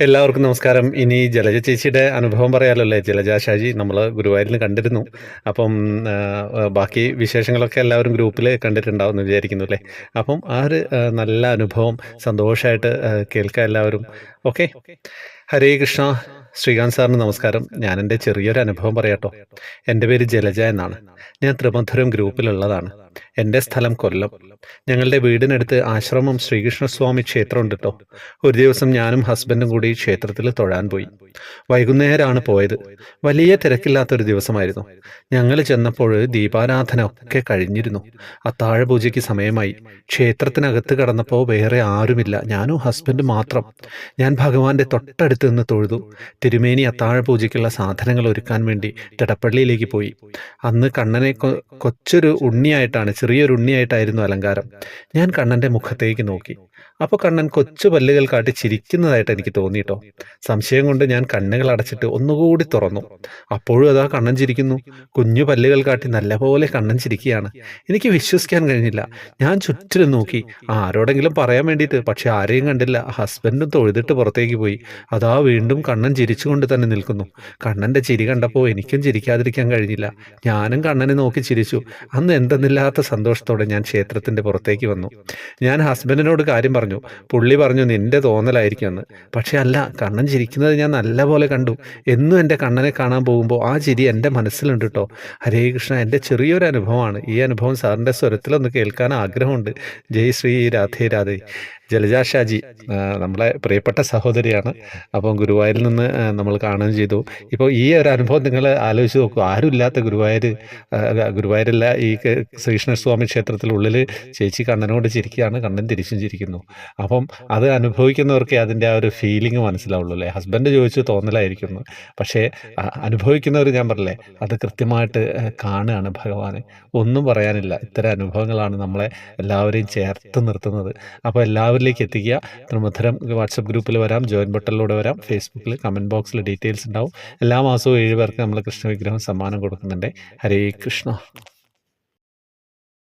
എല്ലാവർക്കും നമസ്കാരം. ഇനി ജലജ ചേച്ചിയുടെ അനുഭവം പറയാലല്ലേ? ജലജ ഷാജി നമ്മൾ ഗുരുവായൂരിൽ കണ്ടിരുന്നു. അപ്പം ബാക്കി വിശേഷങ്ങളൊക്കെ എല്ലാവരും ഗ്രൂപ്പിൽ കണ്ടിട്ടുണ്ടാവും എന്ന് വിചാരിക്കുന്നു അല്ലേ? അപ്പം ആ ഒരു നല്ല അനുഭവം സന്തോഷമായിട്ട് കേൾക്കുക എല്ലാവരും. ഓക്കെ? ഹരേ കൃഷ്ണ. ശ്രീകാന്ത് സാറിന് നമസ്കാരം. ഞാൻ എന്റെ ചെറിയൊരു അനുഭവം പറയാട്ടോ. എന്റെ പേര് ജലജ എന്നാണ്. ഞാൻ ത്രിമധുരം ഗ്രൂപ്പിലുള്ളതാണ്. എന്റെ സ്ഥലം കൊല്ലം. ഞങ്ങളുടെ വീടിനടുത്ത് ആശ്രമം ശ്രീകൃഷ്ണസ്വാമി ക്ഷേത്രം ഉണ്ട് കേട്ടോ ഒരു ദിവസം ഞാനും ഹസ്ബൻഡും കൂടി ക്ഷേത്രത്തിൽ തൊഴാൻ പോയി. വൈകുന്നേരമാണ് പോയത്. വലിയ തിരക്കില്ലാത്തൊരു ദിവസമായിരുന്നു. ഞങ്ങൾ ചെന്നപ്പോൾ ദീപാരാധന ഒക്കെ കഴിഞ്ഞിരുന്നു. അത്താഴ പൂജയ്ക്ക് സമയമായി. ക്ഷേത്രത്തിനകത്ത് കടന്നപ്പോൾ വേറെ ആരുമില്ല. ഞാനും ഹസ്ബൻഡും മാത്രം. ഞാൻ ഭഗവാന്റെ തൊട്ടടുത്ത് നിന്ന് തൊഴുതു. തിരുമേനി അത്താഴ പൂജയ്ക്കുള്ള സാധനങ്ങൾ ഒരുക്കാൻ വേണ്ടി തിടപ്പള്ളിയിലേക്ക് പോയി. അന്ന് കണ്ണനെ കൊച്ചൊരു ഉണ്ണിയായിട്ടാണ് ചെറിയൊരു ഉണ്ണിയായിട്ടായിരുന്നു അലങ്കാരം. ഞാൻ കണ്ണന്റെ മുഖത്തേക്ക് നോക്കി. അപ്പോൾ കണ്ണൻ കൊച്ചു പല്ലുകൾ കാട്ടി ചിരിക്കുന്നതായിട്ട് എനിക്ക് തോന്നിയിട്ടോ സംശയം കൊണ്ട് ഞാൻ കണ്ണുകൾ അടച്ചിട്ട് ഒന്നുകൂടി തുറന്നു. അപ്പോഴും അതാ കണ്ണൻ ചിരിക്കുന്നു. കുഞ്ഞു പല്ലുകൾ കാട്ടി നല്ലപോലെ കണ്ണൻ ചിരിക്കുകയാണ്. എനിക്ക് വിശ്വസിക്കാൻ കഴിഞ്ഞില്ല. ഞാൻ ചുറ്റിലും നോക്കി. ആരോടെങ്കിലും പറയാൻ വേണ്ടിയിട്ട്. പക്ഷെ ആരെയും കണ്ടില്ല. ഹസ്ബൻഡും തൊഴുതിട്ട് പുറത്തേക്ക് പോയി. അതാ വീണ്ടും കണ്ണൻ ചിരിച്ചുകൊണ്ട് തന്നെ നിൽക്കുന്നു. കണ്ണന്റെ ചിരി കണ്ടപ്പോൾ എനിക്കും ചിരിക്കാതിരിക്കാൻ കഴിഞ്ഞില്ല. ഞാനും കണ്ണനെ നോക്കി ചിരിച്ചു. അന്ന് എന്തെന്നില്ലാത്ത സന്തോഷത്തോടെ ഞാൻ ക്ഷേത്രത്തിന്റെ പുറത്തേക്ക് വന്നു. ഞാൻ ഹസ്ബൻഡിനോട് കാര്യം പറഞ്ഞു. പുള്ളി പറഞ്ഞു നിന്റെ തോന്നലായിരിക്കും എന്ന് പക്ഷെ അല്ല കണ്ണൻ ചിരിക്കുന്നത് ഞാൻ നല്ലപോലെ കണ്ടു. എന്നും എന്റെ കണ്ണനെ കാണാൻ പോകുമ്പോൾ ആ ചിരി എന്റെ മനസ്സിലുണ്ട് കേട്ടോ ഹരേ കൃഷ്ണ എന്റെ ചെറിയൊരു അനുഭവമാണ്. ഈ അനുഭവം സാറിന്റെ സ്വരത്തിലൊന്ന് കേൾക്കാൻ ആഗ്രഹമുണ്ട്. ജയ് ശ്രീ രാധേ രാധേ. ജലജാ ഷാജി നമ്മളെ പ്രിയപ്പെട്ട സഹോദരിയാണ്. അപ്പം ഗുരുവായൂരിൽ നിന്ന് നമ്മൾ കാണുകയും ചെയ്തു. ഇപ്പോൾ ഈ ഒരു അനുഭവം നിങ്ങൾ ആലോചിച്ച് നോക്കൂ. ആരുമില്ലാത്ത ഗുരുവായൂർ ഗുരുവായൂരല്ല ഈ ശ്രീകൃഷ്ണസ്വാമി ക്ഷേത്രത്തിനുള്ളിൽ ചേച്ചി കണ്ണനോട് ചിരിക്കുകയാണ് കണ്ണൻ തിരിച്ചും ചിരിക്കുന്നു. അപ്പം അത് അനുഭവിക്കുന്നവർക്ക് അതിന്റെ ആ ഒരു ഫീലിംഗ് മനസ്സിലാവുള്ളൂ അല്ലേ? ഹസ്ബൻഡ് ചോദിച്ചു തോന്നലായിരിക്കുന്നു. പക്ഷേ അനുഭവിക്കുന്നവർ ഞാൻ പറഞ്ഞില്ലേ അത് കൃത്യമായിട്ട് കാണുകയാണ് ഭഗവാനെ. ഒന്നും പറയാനില്ല. ഇത്തരം അനുഭവങ്ങളാണ് നമ്മളെ എല്ലാവരെയും ചേർത്ത് നിർത്തുന്നത്. അപ്പോൾ എല്ലാവരിലേക്ക് എത്തിക്കുക. ത്രിമധുരം വാട്സപ്പ് ഗ്രൂപ്പിൽ വരാം. ജോയിൻ ബട്ടണിലൂടെ വരാം. ഫേസ്ബുക്കിൽ കമന്റ് ബോക്സിൽ ഡീറ്റെയിൽസ് ഉണ്ടാവും. എല്ലാ മാസവും ഏഴ് പേർക്ക് നമ്മൾ കൃഷ്ണ വിഗ്രഹം സമ്മാനം കൊടുക്കുന്നുണ്ട്. ഹരേ കൃഷ്ണ.